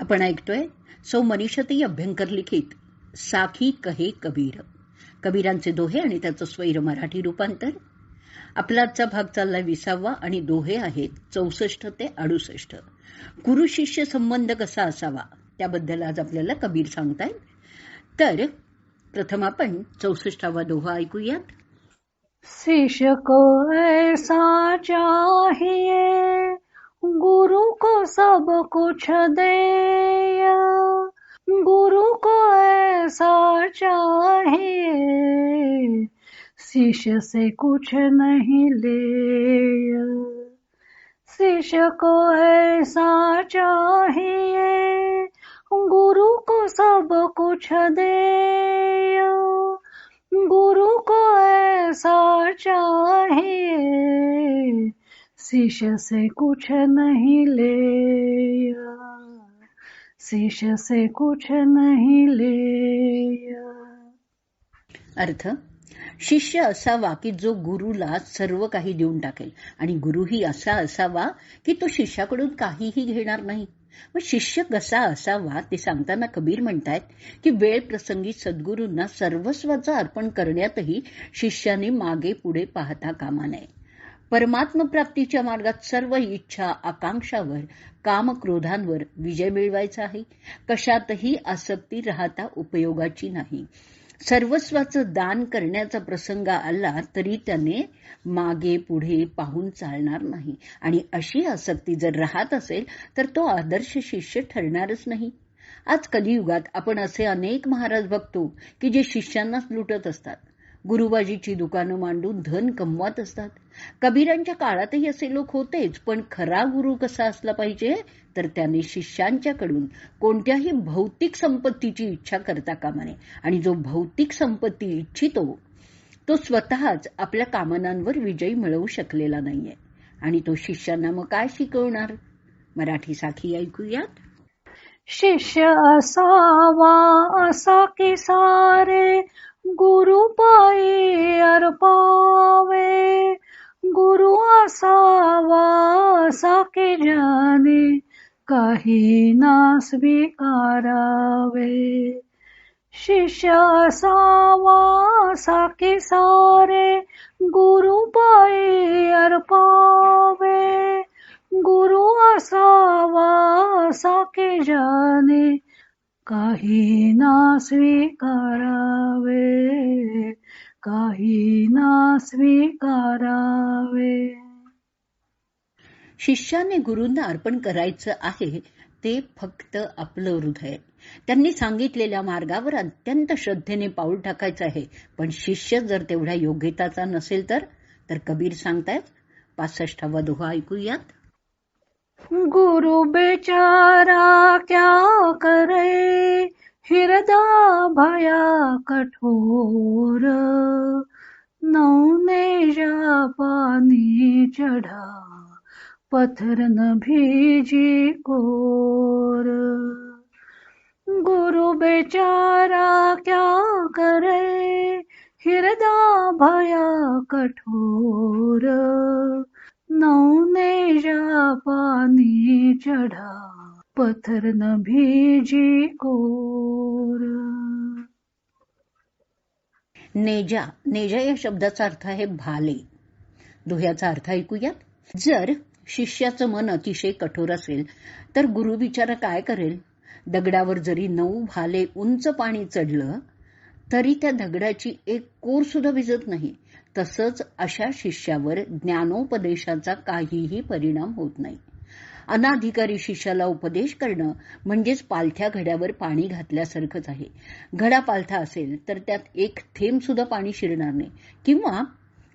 आपण ऐकतोय सौ मनीषती अभ्यंकर लिखित साखी कहे कबीर. कबीरांचे दोहे आणि त्याचं स्वैर मराठी रूपांतर. आपलाचा भाग चालला विसावा आणि दोहे आहेत चौसष्ट ते अडुसष्ट. गुरु शिष्य संबंध कसा असावा? त्याबद्दल आज आपल्याला कबीर सांगतायत. तर प्रथम आपण चौसष्टावा दोहा ऐकूयात. शिष्य को ऐसा चाहिए गुरु को सब कुछ दे गुरु को ऐसा चाहिए शिष्य से कुछ नहीं ले शिष्य को ऐसा चाहिए गुरु को सब कुछ दे शिष्य से कुछ नहीं ले शिष्य से कुछ नहीं ले अर्थ शिष्य असावा की जो गुरुला सर्व काही देऊन टाकेल. आणि गुरुही असा असावा की तो शिष्याकडून काहीही घेणार नाही. मग शिष्य कसा असावा ते सांगताना कबीर म्हणतायत की वेळ प्रसंगी सद्गुरूंना सर्वस्वाचं अर्पण करण्यातही शिष्याने मागे पुढे पाहता कामा नये. परमात्म प्राप्तीच्या मार्गात सर्व इच्छा आकांक्षावर काम क्रोधांवर विजय मिळवायचा आहे. कशातही आसक्ती राहता उपयोगाची नाही. सर्वस्वाचं दान करण्याचा प्रसंग आला तरी त्याने मागे पुढे पाहून चालणार नाही. आणि अशी आसक्ती जर राहत असेल तर तो आदर्श शिष्य ठरणारच नाही. आज कलियुगात आपण असे अनेक महाराज बघतो की जे शिष्यांनाच लुटत असतात. गुरुबाजीची दुकानं मांडून धन कमवत असतात. कबीरांच्या काळातही असे लोक होतेच पण खरा गुरु कसा असला पाहिजे? तर त्याने शिष्यांच्याकडून कोणत्याही भौतिक संपत्तीची इच्छा करता कामा नये. आणि जो भौतिक संपत्ती इच्छितो तो स्वतःच आपल्या कामनांवर विजयी मिळवू शकलेला नाहीये. आणि तो शिष्यांना मग काय शिकवणार? मराठी साखी ऐकूयात. शिष्य असावा असा की सारे गुरु पायी अर्पावे। गुरु असावा असा की जाने काही ना स्वीकारावे शिष्य असावा असा की सारे गुरु पायी अर्पावे। गुरु असावा असा जाने काही ना स्वीकारावे काही ना स्वीकारावे. शिष्याने गुरूंना अर्पण करायचं आहे ते फक्त आपलं हृदय. त्यांनी सांगितलेल्या मार्गावर अत्यंत श्रद्धेने पाऊल टाकायचं आहे. पण शिष्य जर तेवढ्या योग्यताचा नसेल तर तर कबीर सांगतायत पासष्टावा दोहा ऐकूयात. गुरु बेचारा क्या करे? हृदय भया कठोर। नौने जा पानी चढ़ा पत्थर न भीजी कोर। गुरु बेचारा क्या करे? हृदय भया कठोर। नौने पानी चढ़ा पत्थर न भीजी कोर. नेजा नेजा या शब्दाचा अर्थ आहे भाले. दोह्याचा अर्थ ऐकूयात? जर शिष्याचं मन अतिशय कठोर असेल तर गुरु बिचारा काय करेल? दगडावर जरी नऊ भाले उंच पाणी चढलं तरी त्या दगडाची एक कोर सुद्धा भिजत नाही. तसंच अशा शिष्यावर ज्ञानोपदेशाचा काहीही परिणाम होत नाही. अनाधिकारी शिष्याला उपदेश करणं म्हणजेच पालथ्या घड्यावर पाणी घातल्यासारखंच आहे. घडा पालथा असेल तर त्यात एक थेंब सुद्धा पाणी शिरणार नाही. किंवा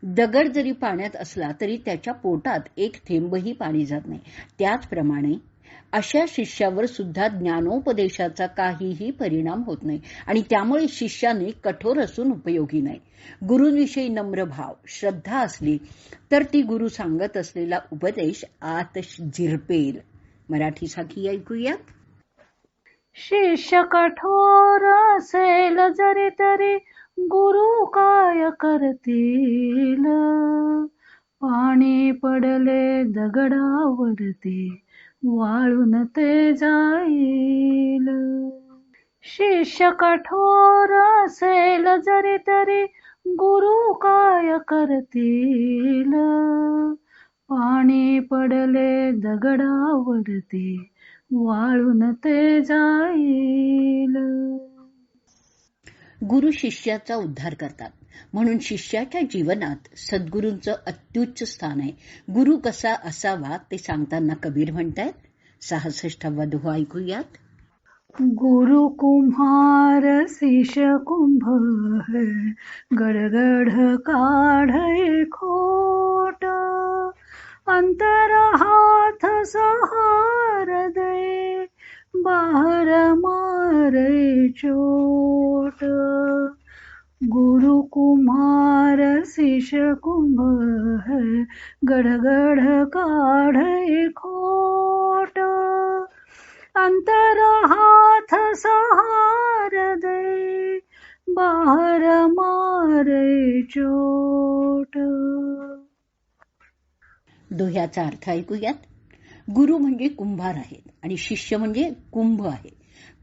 दगड जरी पाण्यात असला तरी त्याच्या पोटात एक थेंबही पाणी जात नाही. त्याचप्रमाणे अशा शिष्यावर सुद्धा ज्ञानोपदेशाचा काहीही परिणाम होत नाही. आणि त्यामुळे शिष्याने कठोर असून उपयोगी नाही. गुरुंविषयी नम्र भाव श्रद्धा असली तर ती गुरु सांगत असलेला उपदेश आत झिरपेल. मराठी साखी ऐकूयात. शिष्य कठोर असेल जरी तरी गुरु काय करतील? पाणी पडले दगडावरती. वाळून ते जाईल. शिष्य कठोर असेल जरी तरी गुरु काय करतील? पाणी पडले दगडावरती वाळून ते जाईल. गुरु शिष्याचा उद्धार करतात. म्हणून शिष्याच्या जीवनात सद्गुरूंचं अत्युच्च स्थान आहे. गुरु कसा असावा ते सांगताना कबीर म्हणतायत सहासष्टावा वधू ऐकूयात. गुरु कुम्हार शिष कुंभ है गडगड काढ खोट अंतर हाथ सहार दे. बाहर मारे चोट. गुरु कुमार शिष्य कुंभ है गडगड काढे खोट. अंतर हाथ सहार दे बाहर मारे चोट. दोह्याचा अर्थ ऐकूयात. गुरु म्हणजे कुंभार आहेत आणि शिष्य म्हणजे कुंभ आहे.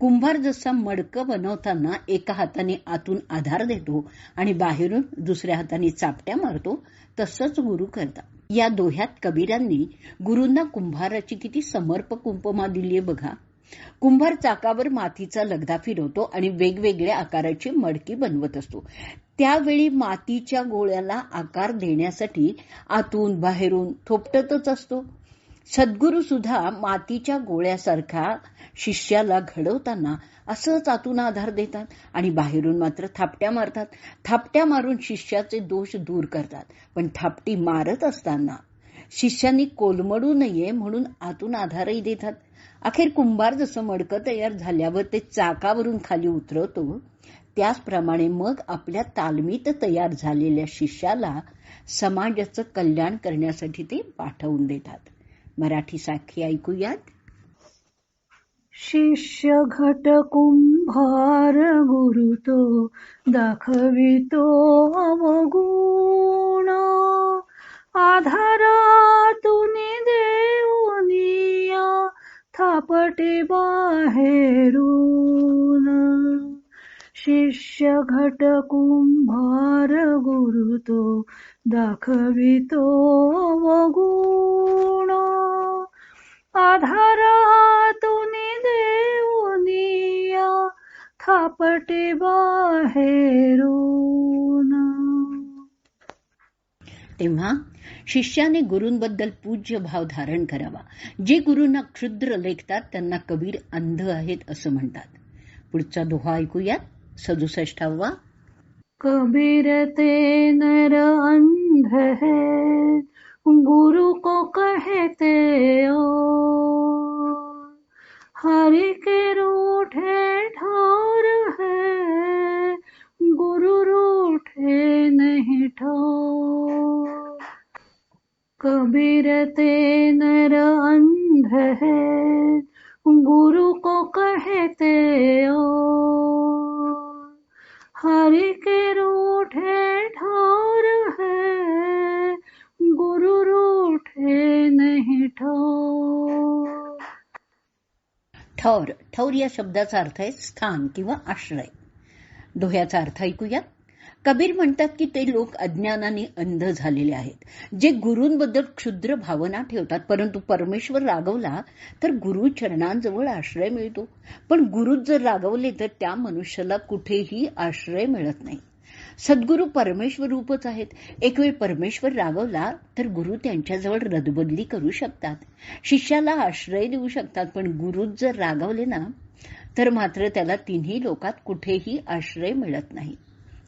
कुंभार जसा मडकं बनवताना एका हाताने आतून आधार देतो आणि बाहेरून दुसऱ्या हाताने चापट्या मारतो तसंच गुरु करतात. या दोह्यात कबीरांनी गुरूंना कुंभाराची किती समर्पक उपमा दिलीये बघा. कुंभार चाकावर मातीचा लगदा फिरवतो आणि वेगवेगळ्या आकाराची मडकी बनवत असतो. त्यावेळी मातीच्या गोळ्याला आकार देण्यासाठी आतून बाहेरून थोपटतच असतो. सद्गुरूसुद्धा मातीच्या गोळ्यासारखा शिष्याला घडवताना असंच आतून आधार देतात आणि बाहेरून मात्र थापट्या मारतात. थापट्या मारून शिष्याचे दोष दूर करतात. पण थापटी मारत असताना शिष्यांनी कोलमडू नये म्हणून आतून आधारही देतात. अखेर कुंभार जसं मडकं तयार झाल्यावर ते चाकावरून खाली उतरवतो त्याचप्रमाणे मग आपल्या तालमीत तयार झालेल्या शिष्याला समाजाचं कल्याण करण्यासाठी ते पाठवून देतात. मराठी साखी ऐकूयात. शिष्य घट कुंभार गुरु तो दाखवितो अवगुण. आधारातून देऊनिया थापटे बाहेरून. शिष्य घट कुंभार गुरु तो दाखवितो अवगुण. आधारातून देऊनिया थापटे बाहेरून. तेव्हा शिष्याने गुरूंबद्दल पूज्य भाव धारण करावा. जे गुरूंना क्षुद्र लेखतात त्यांना कबीर अंध आहेत असं म्हणतात. पुढचा दोहा ऐकूयात. सदुसष्टावा कबीर ते नर अंध है. गुरु को कहते ओ हरि के रूठे ठोर है। गुरु रूठे नहीं ठो कबीर ते नर अंध है। गुरु को कहते ओ हरि के रूठे ठौर ठौर या शब्दाचा अर्थ आहे स्थान किंवा आश्रय. दोह्याचा अर्थ ऐकूया. कबीर म्हणतात की ते लोक अज्ञानाने अंध झालेले आहेत जे गुरूंबद्दल क्षुद्र भावना ठेवतात परंतु परमेश्वर रागवला तर गुरु चरणांजवळ आश्रय मिळतो. पण गुरु जर रागवले तर त्या मनुष्याला कुठेही आश्रय मिळत नाही. सद्गुरू परमेश्वर रूपच आहेत. एक वेळ परमेश्वर रागवला तर गुरु त्यांच्याजवळ रदबदली करू शकतात. शिष्याला आश्रय देऊ शकतात पण गुरु जर रागवले ना तर मात्र त्याला तिन्ही लोकात कुठेही आश्रय मिळत नाही.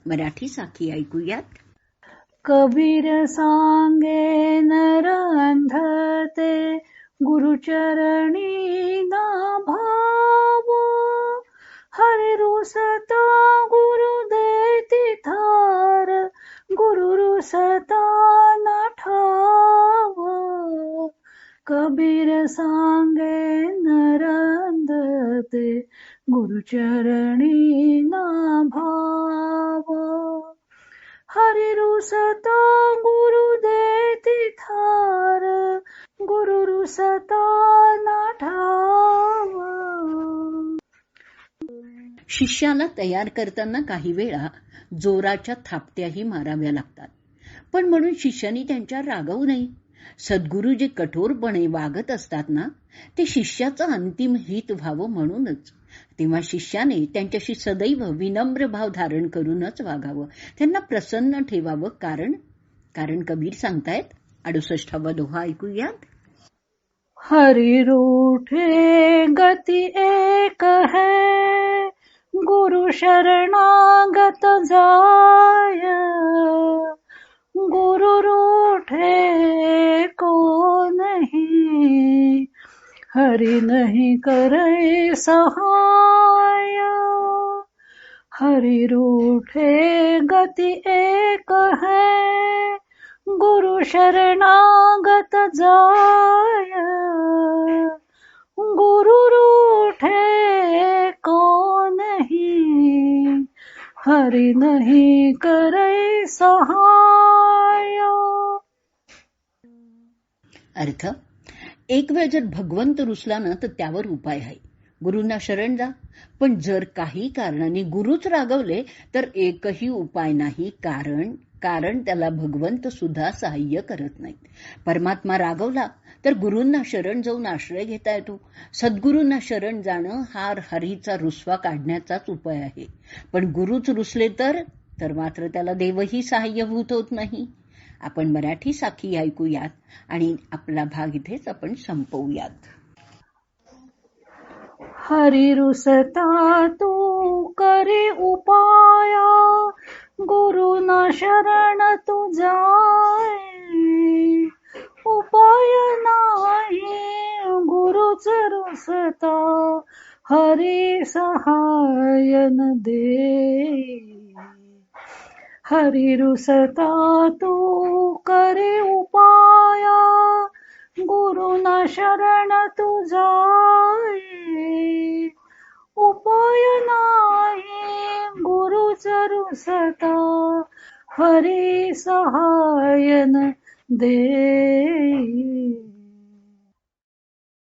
मराठी साखी ऐकूयात. कबीर सांगे नर गुरुचरणी ना भाव हरिरुसता रुसता गुरु रुसता ठाव कबीर सांगे नरंदते गुरुचरणी ना भाव हरि रुसता गुरु दे थार गुरु रुसता नाठाव शिष्याला तयार करताना काही वेळा जोराच्या थापत्याही माराव्या लागतात. पण म्हणून शिष्याने त्यांच्या रागवू नये. सद्गुरू जे कठोरपणे वागत असतात ना ते शिष्याचं अंतिम हित व्हावं म्हणूनच. तेव्हा शिष्याने त्यांच्याशी सदैव विनम्र भाव धारण करूनच वागावं. त्यांना प्रसन्न ठेवावं कारण कारण कबीर सांगतायत अडुसष्टावा दोहा ऐकूयात. हरि रूठे गती एक है. गुरु शरणागत जाय. गुरु रूठे को नहीं हरि नहीं करे सहाय. हरि रूठे गति एक है गुरु शरणागत जाय. गुरु हरि नहीं करै सहाय। अर्थ एक वेळ जर भगवंत रुसला ना तर त्यावर उपाय आहे. गुरुंना शरण जा. पण जर काही कारणाने गुरुच रागवले तर एकही उपाय नाही. कारण कारण त्याला भगवंत सुद्धा सहाय्य करत नाहीत. परमात्मा रागवला तर गुरूंना शरण जाऊन आश्रय घेता येतो. सद्गुरूंना शरण जाणं हा हरीचा रुसवा काढण्याचाच उपाय आहे. पण गुरुच रुसले तर तर मात्र त्याला देवही सहाय्यभूत होत नाही. आपण मराठी साखी ऐकूयात आणि आपला भाग इथेच आपण संपवूयात. हरि रुसता तू करे उपाया. गुरु न शरण तू जाय उपाय नाही गुरुच रुसता हरी सहायन दे. हरी रुसता तू करे उपाया गुरु न शरण तू उपाय नाही गुरुच रुसता हरी सहायन दे